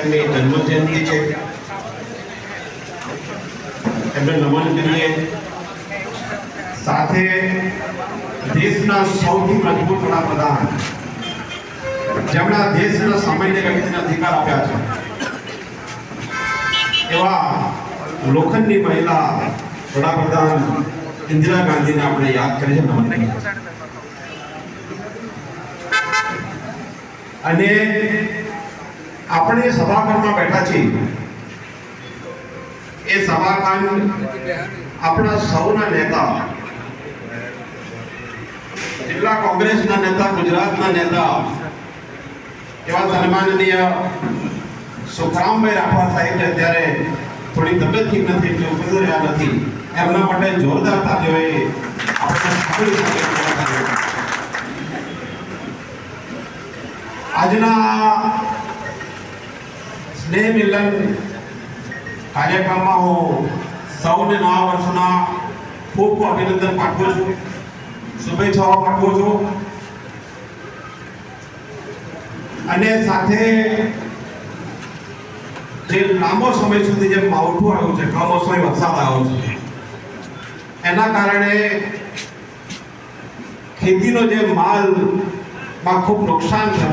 સાહેબની જન્મજયંતિ છે. એમને નમન કરીએ. સાથે દેશના સૌથી મજબૂત વડાપ્રધાન, જેમણે દેશના સામાન્ય વ્યક્તિને અધિકાર આપ્યા છે. એવા લોખંડની મહિલા વડાપ્રધાન ઇન્દિરા ગાંધીને આપણે યાદ કરીએ નમન કરીએ. અને આપણે જે સભાખંડમાં બેઠા છીએ. એ સભાખંડ આપણા સૌના નેતા. જિલ્લા કોંગ્રેસના નેતા, ગુજરાતના નેતા, એવા સન્માનનીય સુખરામભાઈ રાઠવા સાહેબ અત્યારે થોડી તબિયત ઠીક નથી, એટલે ઉપસ્થિત રહ્યા નથી. એમના માટે જોરદાર તાલીઓએ આજના સ્નેહ મિલન કાર્યક્રમમાં હું સૌને નવા વર્ષના ખૂબ અભિનંદન પાઠવું છું. શુભેચ્છાઓ પાઠવું છું. અને સાથે જે લાંબો સમય સુધી જે માવઠું આવ્યું છે કમોસમી વરસાદ આવ્યો છે, એના કારણે ખેતીનો જે માલમાં ખૂબ નુકસાન થયું